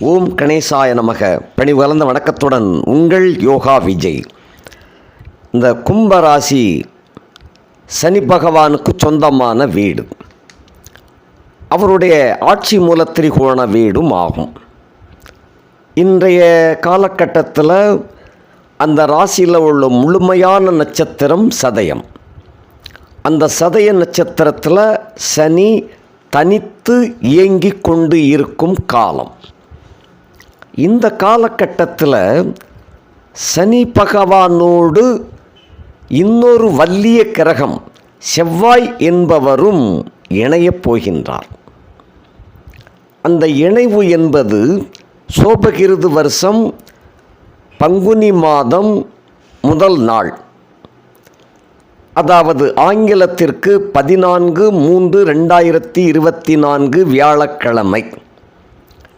ஓம் கணேசாய நமக. பணி கலந்த வணக்கத்துடன் உங்கள் யோகா விஜய். இந்த கும்பராசி சனி பகவானுக்கு சொந்தமான வீடு. அவருடைய ஆட்சி மூல திரிகோண வீடும் ஆகும். இன்றைய காலகட்டத்தில் அந்த ராசியில் உள்ள முழுமையான நட்சத்திரம் சதயம். அந்த சதய நட்சத்திரத்தில் சனி தனித்து இயங்கிக் கொண்டு இருக்கும் காலம். இந்த காலகட்டத்தில் சனி பகவானோடு இன்னொரு வல்லிய கிரகம் செவ்வாய் என்பவரும் இணையப் போகின்றார். அந்த இணைவு என்பது சோபகிருது வருஷம் பங்குனி மாதம் முதல் நாள். அதாவது ஆங்கிலத்திற்கு பதினான்கு மூன்று ரெண்டாயிரத்தி இருபத்தி நான்கு வியாழக்கிழமை.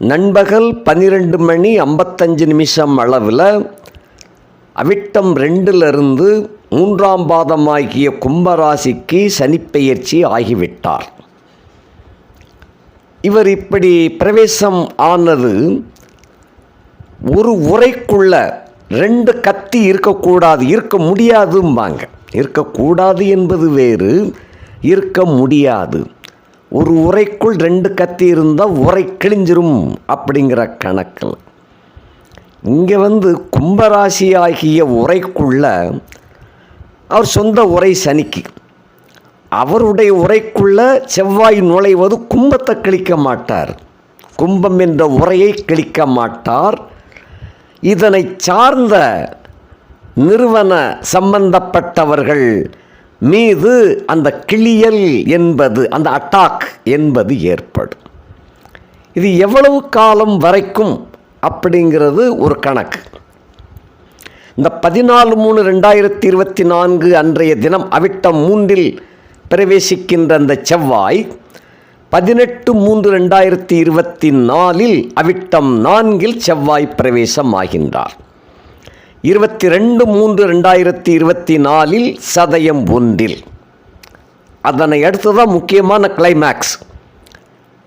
நண்பகல் பன்னிரெண்டு மணி ஐம்பத்தஞ்சு நிமிஷம் அளவில் அவிட்டம் ரெண்டிலிருந்து மூன்றாம் பாதமாகிய கும்பராசிக்கு சனிப்பெயர்ச்சி ஆகிவிட்டார். இவர் இப்படி பிரவேசம் ஆனது ஒரு உரைக்குள்ள ரெண்டு கத்தி இருக்கக்கூடாது இருக்க முடியாதும்பாங்க. இருக்கக்கூடாது என்பது வேறு இருக்க முடியாது. ஒரு உரைக்குள் ரெண்டு கத்தி இருந்தால் உரை கிழிஞ்சிரும் அப்படிங்கிற கணக்கில். இங்கே வந்து கும்பராசி ஆகிய உரைக்குள்ள அவர் சொந்த உரை சனிக்கு. அவருடைய உரைக்குள்ள செவ்வாய் நுழைவது கும்பத்தை கிழிக்க மாட்டார். கும்பம் என்ற உரையை கிழிக்க மாட்டார். இதனை சார்ந்த நிறுவன சம்பந்தப்பட்டவர்கள் மீது அந்த கிளியல் என்பது அந்த அட்டாக் என்பது ஏற்படும். இது எவ்வளவு காலம் வரைக்கும் அப்படிங்கிறது ஒரு கணக்கு. இந்த பதினாலு மூணு ரெண்டாயிரத்தி இருபத்தி நான்கு அன்றைய தினம் அவிட்டம் மூன்றில் பிரவேசிக்கின்ற அந்த செவ்வாய் பதினெட்டு மூன்று ரெண்டாயிரத்தி இருபத்தி நாலில் அவிட்டம் நான்கில் செவ்வாய் பிரவேசம் ஆகின்றார் இருபத்தி ரெண்டு மூன்று ரெண்டாயிரத்தி இருபத்தி நாலில் சதயம் ஒன்றில். அதனை அடுத்து தான் முக்கியமான கிளைமேக்ஸ்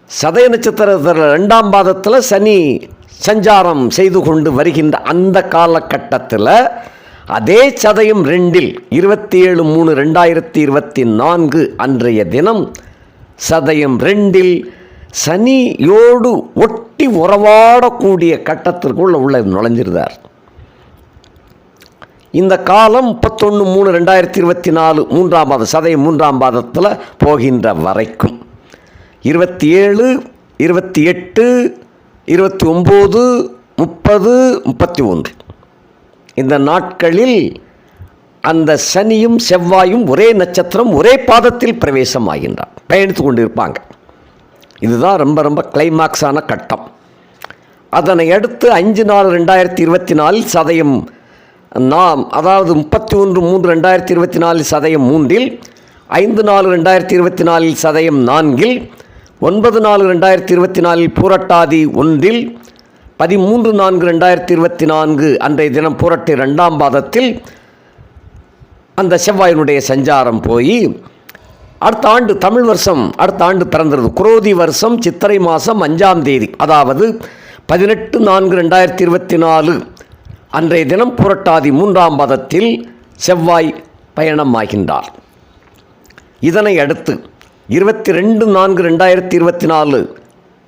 சதய நட்சத்திரத்தில் ரெண்டாம் பாதத்தில் சனி சஞ்சாரம் செய்து கொண்டு வருகின்ற அந்த காலகட்டத்தில் அதே சதயம் ரெண்டில் இருபத்தி ஏழு மூணு ரெண்டாயிரத்தி இருபத்தி நான்கு அன்றைய தினம் சதயம் ரெண்டில் சனியோடு ஒட்டி உறவாடக்கூடிய கட்டத்திற்குள்ள உள்ள நுழைஞ்சிருந்தார். இந்த காலம் முப்பத்தொன்று மூணு ரெண்டாயிரத்தி இருபத்தி நாலு மூன்றாம் பாதம் சதயம் மூன்றாம் பாதத்தில் போகின்ற வரைக்கும். இருபத்தி ஏழு இருபத்தி எட்டு இருபத்தி ஒம்பது முப்பது முப்பத்தி ஒன்று இந்த நாட்களில் அந்த சனியும் செவ்வாயும் ஒரே நட்சத்திரம் ஒரே பாதத்தில் பிரவேசம் ஆகின்றார் பயணித்து கொண்டு இருப்பாங்க இதுதான் ரொம்ப ரொம்ப கிளைமாக்ஸான கட்டம். அதனை அடுத்து அஞ்சு நாலு ரெண்டாயிரத்தி இருபத்தி நாலில் சதயம் நாம் அதாவது முப்பத்தி ஒன்று மூன்று ரெண்டாயிரத்தி இருபத்தி நாலு சதயம் மூன்றில் ஐந்து நாலு ரெண்டாயிரத்தி இருபத்தி நாலில் சதயம் நான்கில் ஒன்பது நாலு ரெண்டாயிரத்தி இருபத்தி நாலில் பூரட்டாதி ஒன்றில் பதிமூன்று நான்கு ரெண்டாயிரத்தி இருபத்தி நான்கு அன்றைய தினம் பூரட்டு ரெண்டாம் பாதத்தில் அந்த செவ்வாயினுடைய சஞ்சாரம் போய் அடுத்த ஆண்டு தமிழ் வருஷம் அடுத்த ஆண்டு பிறந்தது. குரோதி வருஷம் சித்திரை மாதம் அஞ்சாம் தேதி அதாவது பதினெட்டு நான்கு ரெண்டாயிரத்தி இருபத்தி நாலு அன்றைய தினம் புரட்டாதி மூன்றாம் பாதத்தில் செவ்வாய் பயணமாகின்றார். இதனை அடுத்து இருபத்தி ரெண்டு நான்கு ரெண்டாயிரத்தி இருபத்தி நாலு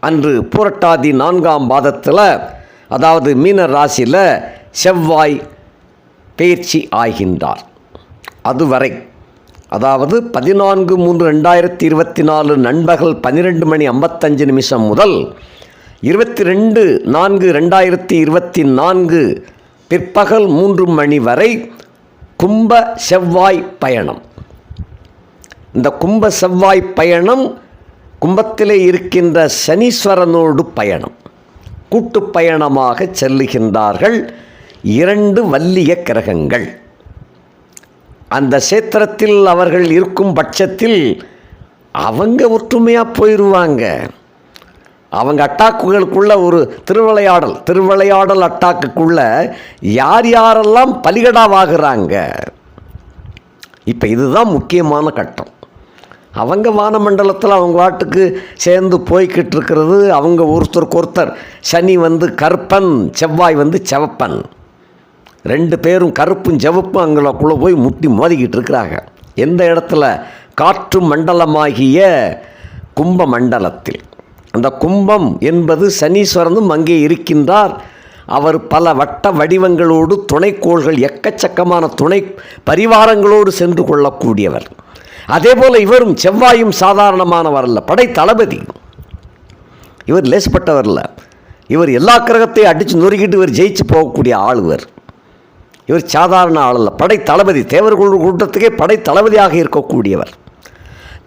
அன்று புரட்டாதி நான்காம் பாதத்தில் அதாவது மீன ராசியில் செவ்வாய் பயிற்சி ஆகின்றார். அதுவரை அதாவது பதினான்கு மூன்று ரெண்டாயிரத்தி இருபத்தி நாலு நண்பகல் பன்னிரெண்டு மணி ஐம்பத்தஞ்சு நிமிஷம் முதல் இருபத்தி ரெண்டு நான்கு ரெண்டாயிரத்தி இருபத்தி நான்கு பிற்பகல் மூன்று மணி வரை கும்ப செவ்வாய் பயணம். இந்த கும்ப செவ்வாய் பயணம் கும்பத்திலே இருக்கின்ற சனீஸ்வரனோடு பயணம். கூட்டு பயணமாக செல்லுகின்றார்கள் இரண்டு வல்லிய கிரகங்கள். அந்த சேத்திரத்தில் அவர்கள் இருக்கும் பட்சத்தில் அவங்க ஒற்றுமையாக போயிடுவாங்க அவங்க அட்டாக்குகளுக்குள்ள ஒரு திருவிளையாடல் திருவிளையாடல் அட்டாக்குக்குள்ள யார் யாரெல்லாம் பலிகடாவாகிறாங்க? இப்போ இதுதான் முக்கியமான கட்டம். அவங்க வானமண்டலத்தில் அவங்க வாட்டுக்கு சேர்ந்து போய்கிட்டு இருக்கிறது அவங்க ஒருத்தருக்கு ஒருத்தர். சனி வந்து கருப்பன் செவ்வாய் வந்து செவப்பன். ரெண்டு பேரும் கருப்பும் செவப்பும் அங்களுக்குள்ளே போய் முட்டி மோதிக்கிட்டு இருக்கிறாங்க எந்த இடத்துல? காற்று மண்டலமாகிய கும்ப மண்டலத்தில். அந்த கும்பம் என்பது சனீஸ்வரனும் அங்கே இருக்கின்றார். அவர் பல வட்ட வடிவங்களோடு துணைக்கோள்கள் எக்கச்சக்கமான துணை பரிவாரங்களோடு சென்று கொள்ளக்கூடியவர். அதே போல் இவரும் செவ்வாயும் சாதாரணமானவர் அல்ல படை தளபதி. இவர் லேசப்பட்டவர் இல்லை. இவர் எல்லா கிரகத்தையும் அடித்து நொறுக்கிட்டு இவர் ஜெயிச்சு போகக்கூடிய ஆள் இவர். இவர் சாதாரண ஆள் அல்ல படை தளபதி. தேவர்கள் கூட்டத்துக்கே படை தளபதியாக இருக்கக்கூடியவர்.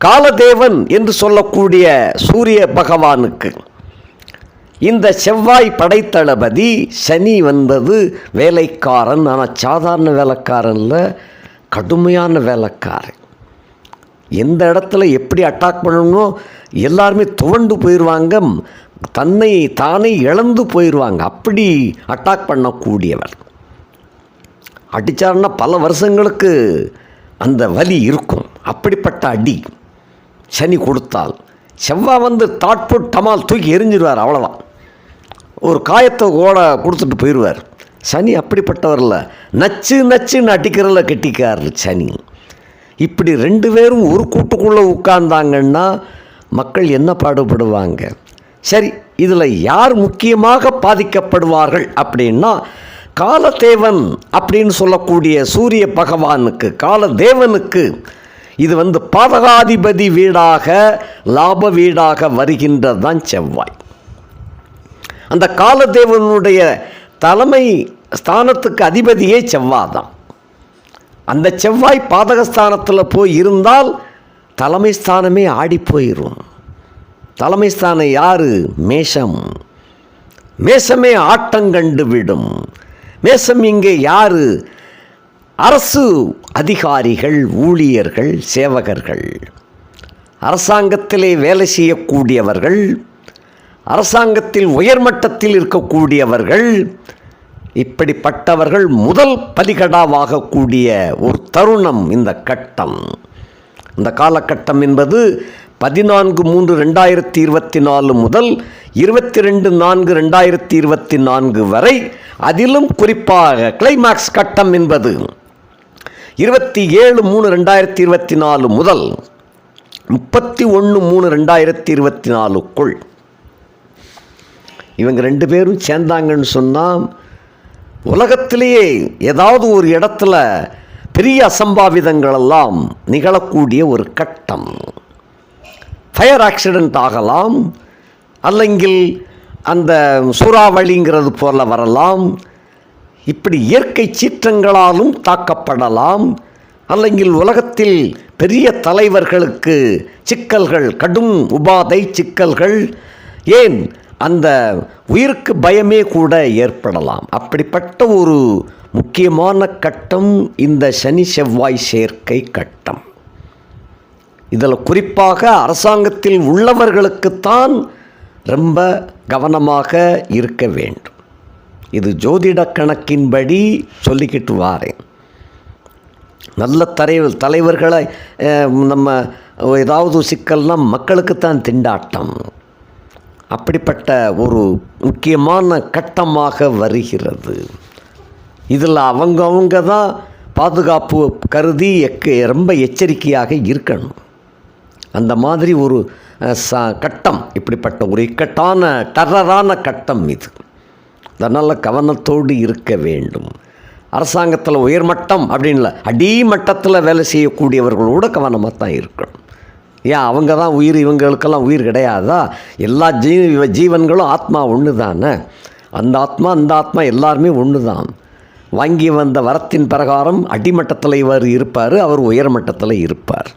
காலதேவன் என்று சொல்லக்கூடிய சூரிய பகவானுக்கு இந்த செவ்வாய் படைத்தளபதி சனி வந்தது வேலைக்காரன். ஆனால் சாதாரண வேலைக்காரன்ல கடுமையான வேலைக்காரன். எந்த இடத்துல எப்படி அட்டாக் பண்ணணுமோ எல்லாருமே துவண்டு போயிடுவாங்க தன்னை தானே இழந்து போயிடுவாங்க. அப்படி அட்டாக் பண்ணக்கூடியவர். அடித்தாருன்னா பல வருஷங்களுக்கு அந்த வலி இருக்கும். அப்படிப்பட்ட அடி. சனி கொடுத்தால் செவ்வாய் வந்து தாட்புட் டமால் தூக்கி எரிஞ்சிடுவார் அவ்வளோதான் ஒரு காயத்தை ஓட கொடுத்துட்டு போயிடுவார் சனி அப்படிப்பட்டவரில் நச்சு நச்சுன்னு அடிக்கிறல கெட்டிக்கார் சனி. இப்படி ரெண்டு பேரும் ஒரு கூட்டுக்குள்ளே உட்கார்ந்தாங்கன்னா மக்கள் என்ன பாடுபடுவாங்க? சரி இதில் யார் முக்கியமாக பாதிக்கப்படுவார்கள் அப்படின்னா காலதேவன் அப்படின்னு சொல்லக்கூடிய சூரிய பகவானுக்கு காலதேவனுக்கு இது வந்து பாதகாதிபதி வீடாக லாப வீடாக வருகின்றது தான் செவ்வாய். அந்த காலதேவனுடைய தலைமை ஸ்தானத்துக்கு அதிபதியே செவ்வாய் தான் அந்த செவ்வாய் பாதகஸ்தானத்தில் போய் இருந்தால் தலைமை ஸ்தானமே ஆடி போயிடும் தலைமை ஸ்தானம் யார்? மேஷம். மேஷமே ஆட்டங்கண்டு விடும். மேஷம் இங்கே யாரு? அரசு அதிகாரிகள் ஊழியர்கள் சேவகர்கள். அரசாங்கத்திலே வேலை செய்யக்கூடியவர்கள் அரசாங்கத்தில் உயர்மட்டத்தில் இருக்கக்கூடியவர்கள் இப்படிப்பட்டவர்கள் முதல் பலிகடாவாகக்கூடிய ஒரு தருணம் இந்த கட்டம். இந்த காலகட்டம் என்பது பதினான்கு மூன்று ரெண்டாயிரத்தி இருபத்தி நாலு முதல் இருபத்தி ரெண்டு நான்கு ரெண்டாயிரத்தி இருபத்தி நான்கு வரை அதிலும் குறிப்பாக கிளைமாக்ஸ் கட்டம் என்பது. இருபத்தி ஏழு மூணு ரெண்டாயிரத்தி இருபத்தி நாலு முதல் முப்பத்தி ஒன்று மூணு ரெண்டாயிரத்தி இருபத்தி நாலுக்குள் இவங்க ரெண்டு பேரும் சேர்ந்தாங்கன்னு சொன்னால் உலகத்திலேயே ஏதாவது ஒரு இடத்துல பெரிய அசம்பாவிதங்களெல்லாம் நிகழக்கூடிய ஒரு கட்டம். ஃபயர் ஆக்சிடெண்ட் ஆகலாம் அல்லங்கில் அந்த சூறாவளிங்கிறது போல வரலாம் இப்படி இயற்கை சீற்றங்களாலும் தாக்கப்படலாம். அல்லங்கில் உலகத்தில் பெரிய தலைவர்களுக்கு சிக்கல்கள் கடும் உபாதை சிக்கல்கள் ஏன் அந்த உயிருக்கு பயமே கூட ஏற்படலாம். அப்படிப்பட்ட ஒரு முக்கியமான கட்டம் இந்த சனி செவ்வாய் சேர்க்கை கட்டம். இதில் குறிப்பாக அரசாங்கத்தில் உள்ளவர்களுக்குத்தான் ரொம்ப கவனமாக இருக்க வேண்டும். இது ஜோதிட கணக்கின்படி சொல்லிக்கிட்டு வாரேன். நல்ல தரை தலைவர்களை நம்ம ஏதாவது சிக்கல்னா மக்களுக்குத்தான் திண்டாட்டம். அப்படிப்பட்ட ஒரு முக்கியமான கட்டமாக வருகிறது. இதில் அவங்க அவங்க தான் பாதுகாப்பு கருதி எக்க ரொம்ப எச்சரிக்கையாக இருக்கணும். அந்த மாதிரி ஒரு ச கட்டம் இப்படிப்பட்ட ஒரு இக்கட்டான டரரான கட்டம் இது. அதனால் கவனத்தோடு இருக்க வேண்டும். அரசாங்கத்தில் உயர்மட்டம் அப்படின்ல அடிமட்டத்தில் வேலை செய்யக்கூடியவர்களோட கவனமாக தான் இருக்கணும். ஏன் அவங்க தான் உயிர் இவங்களுக்கெல்லாம் உயிர் கிடையாதா? எல்லா ஜீ ஜீவன்களும் ஆத்மா ஒன்று தானே? அந்த ஆத்மா அந்த ஆத்மா எல்லாருமே ஒன்று தான். வாங்கி வந்த வரத்தின் பிரகாரம் அடிமட்டத்தில் இவர் இருப்பார் அவர் உயர்மட்டத்தில் இருப்பார்.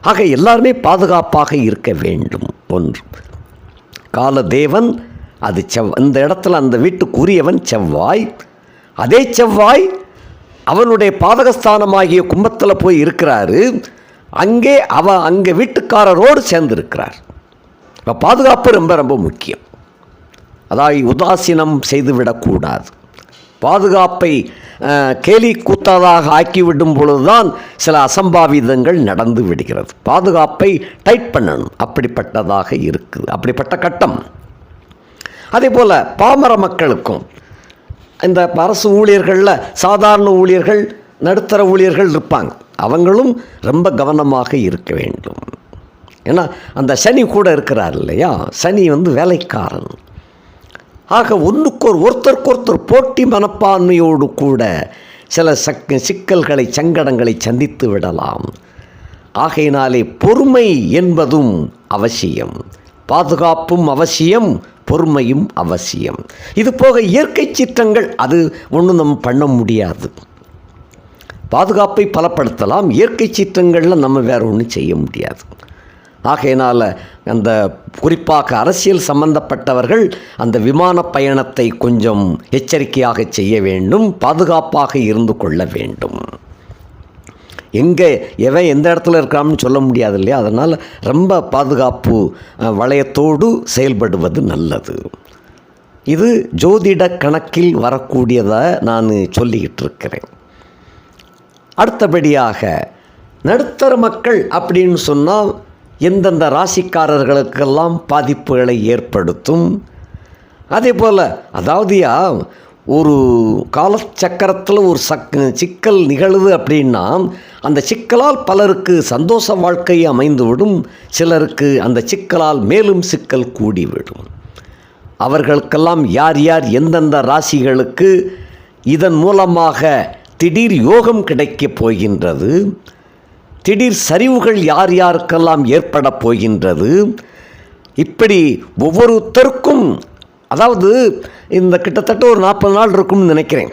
ஆக எல்லாருமே பாதுகாப்பாக இருக்க வேண்டும். ஒன்று காலதேவன் அது செவ் இந்த இடத்துல அந்த வீட்டுக்குரியவன் செவ்வாய். அதே செவ்வாய் அவனுடைய பாதகஸ்தானமாகிய கும்பத்தில் போய் இருக்கிறாரு. அங்கே அவ அங்கே வீட்டுக்காரரோடு சேர்ந்திருக்கிறார். இப்போ பாதுகாப்பு ரொம்ப ரொம்ப முக்கியம். அதாவது உதாசீனம் செய்து விடக்கூடாது. பாதுகாப்பை கேலி கூத்தாதாக ஆக்கிவிடும் பொழுதுதான் சில அசம்பாவிதங்கள் நடந்து விடுகிறது. பாதுகாப்பை டைட் பண்ணணும். அப்படிப்பட்டதாக இருக்குது. அப்படிப்பட்ட கட்டம். அதே போல் பாமர மக்களுக்கும் இந்த அரசு ஊழியர்களில் சாதாரண ஊழியர்கள் நடுத்தர ஊழியர்கள் இருப்பாங்க. அவங்களும் ரொம்ப கவனமாக இருக்க வேண்டும். ஏன்னா அந்த சனி கூட இருக்கிறார் இல்லையா? சனி வந்து வேலைக்காரன். ஆக ஒன்றுக்கொரு ஒருத்தருக்கொருத்தர் போட்டி மனப்பான்மையோடு கூட சில சக் சிக்கல்களை சங்கடங்களை சந்தித்து விடலாம். ஆகையினாலே பொறுமை என்பதும் அவசியம். பாதுகாப்பும் அவசியம் பொறுமையும் அவசியம். இது போக இயற்கை சீற்றங்கள் அது ஒன்றும் நம்ம பண்ண முடியாது. பாதுகாப்பை பலப்படுத்தலாம் இயற்கை சீற்றங்களில் நம்ம வேறு ஒன்றும் செய்ய முடியாது. ஆகையினால் அந்த குறிப்பாக அரசியல் சம்பந்தப்பட்டவர்கள் அந்த விமான பயணத்தை கொஞ்சம் எச்சரிக்கையாக செய்ய வேண்டும் பாதுகாப்பாக இருந்து கொள்ள வேண்டும். எங்கே எவன் எந்த இடத்துல இருக்கான்னு சொல்ல முடியாது இல்லையா அதனால் ரொம்ப பாதுகாப்பு வளையத்தோடு செயல்படுவது நல்லது. இது ஜோதிட கணக்கில் வரக்கூடியதை நான் சொல்லிக்கிட்டு இருக்கிறேன் அடுத்தபடியாக நடுத்தர மக்கள் அப்படின்னு சொன்னால் எந்தெந்த ராசிக்காரர்களுக்கெல்லாம் பாதிப்புகளை ஏற்படுத்தும்? அதே போல் அதாவதுயா ஒரு காலச்சக்கரத்தில் ஒரு சக் சிக்கல் நிகழுது அப்படின்னா அந்த சிக்கலால் பலருக்கு சந்தோஷ வாழ்க்கை அமைந்துவிடும் சிலருக்கு அந்த சிக்கலால் மேலும் சிக்கல் கூடிவிடும். அவர்களுக்கெல்லாம் யார் யார் எந்தெந்த ராசிகளுக்கு இதன் மூலமாக திடீர் யோகம் கிடைக்கப் போகின்றது திடீர் சரிவுகள் யார் யாருக்கெல்லாம் ஏற்பட போகின்றது இப்படி ஒவ்வொருத்தருக்கும் அதாவது இந்த கிட்டத்தட்ட ஒரு நாற்பது நாள் இருக்கும்னு நினைக்கிறேன்.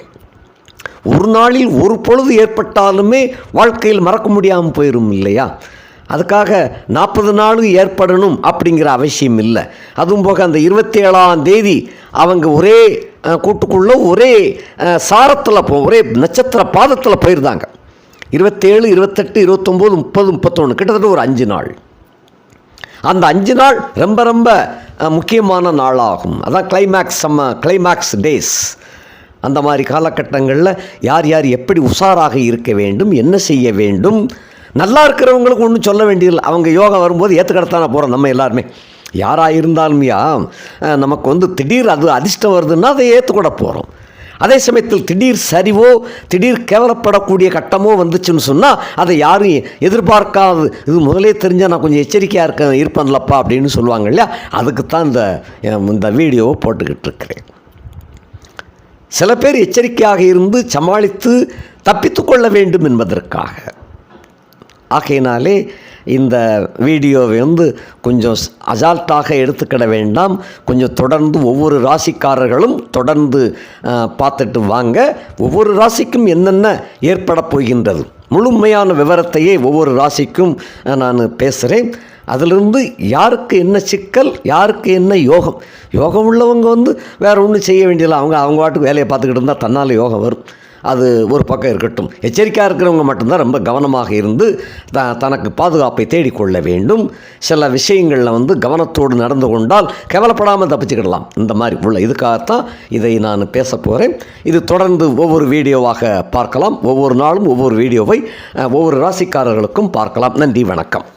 ஒரு நாளில் ஒரு பொழுது ஏற்பட்டாலுமே வாழ்க்கையில் மறக்க முடியாமல் போயிடும் இல்லையா? அதுக்காக நாற்பது நாளும் ஏற்படணும் அப்படிங்கிற அவசியம் இல்லை. அதுவும் போக அந்த இருபத்தி ஏழாம் தேதி அவங்க ஒரே கூட்டுக்குள்ளே ஒரே சாரத்தில் போ ஒரே நட்சத்திர பாதத்தில் போயிருந்தாங்க. இருபத்தேழு இருபத்தெட்டு இருபத்தொம்போது முப்பது முப்பத்தொன்று கிட்டத்தட்ட ஒரு அஞ்சு நாள். அந்த அஞ்சு நாள் ரொம்ப ரொம்ப முக்கியமான நாளாகும். அதான் கிளைமேக்ஸ் சம்ம கிளைமேக்ஸ் டேஸ் அந்த மாதிரி காலகட்டங்களில் யார் யார் எப்படி உஷாராக இருக்க வேண்டும் என்ன செய்ய வேண்டும்? நல்லா இருக்கிறவங்களுக்கு ஒன்றும் சொல்ல வேண்டியதில்லை. அவங்க யோகா வரும்போது ஏற்றுக்கடத்தான போகிறோம் நம்ம எல்லாருமே. யாராக இருந்தாலுமையா நமக்கு வந்து திடீர் அது அதிர்ஷ்டம் வருதுன்னா அதை ஏற்றுக்கூட போகிறோம் அதே சமயத்தில் திடீர் சரிவோ திடீர் கேவலப்படக்கூடிய கட்டமோ வந்துச்சுன்னு சொன்னால் அதை யாரும் எதிர்பார்க்காது இது முதலே தெரிஞ்சால் நான் கொஞ்சம் எச்சரிக்கையாக இருக்க இருப்பேன்லப்பா அப்படின்னு சொல்லுவாங்க இல்லையா? அதுக்கு தான் இந்த இந்த வீடியோவை போட்டுக்கிட்டு இருக்கிறேன். சில பேர் எச்சரிக்கையாக இருந்து சமாளித்து தப்பித்துக்கொள்ள வேண்டும் என்பதற்காக. ஆகையினாலே இந்த வீடியோவை வந்து கொஞ்சம் அசால்ட்டாக எடுத்துக்கிட வேண்டாம். கொஞ்சம் தொடர்ந்து ஒவ்வொரு ராசிக்காரர்களும் தொடர்ந்து பார்த்துட்டு வாங்க. ஒவ்வொரு ராசிக்கும் என்னென்ன ஏற்பட போகின்றது? முழுமையான விவரத்தையே ஒவ்வொரு ராசிக்கும் நான் பேசுகிறேன் அதிலிருந்து யாருக்கு என்ன சிக்கல் யாருக்கு என்ன யோகம்? யோகம் உள்ளவங்க வந்து வேறு ஒன்றும் செய்ய வேண்டியதில்லை. அவங்க அவங்க பாட்டுக்கு வேலையை பார்த்துக்கிட்டு இருந்தால் தன்னால் யோகம் வரும். அது ஒரு பக்கம் இருக்கட்டும். எச்சரிக்கையாக இருக்கிறவங்க மட்டும்தான் ரொம்ப கவனமாக இருந்து த தனக்கு பாதுகாப்பை தேடிக்கொள்ள வேண்டும். சில விஷயங்களில் வந்து கவனத்தோடு நடந்து கொண்டால் கவலைப்படாமல் தப்பிச்சுக்கிடலாம். இந்த மாதிரி உள்ள இதுக்காகத்தான் இதை நான் பேச போகிறேன் இது தொடர்ந்து ஒவ்வொரு வீடியோவாக பார்க்கலாம். ஒவ்வொரு நாளும் ஒவ்வொரு வீடியோவை ஒவ்வொரு ராசிக்காரர்களுக்கும் பார்க்கலாம். நன்றி வணக்கம்.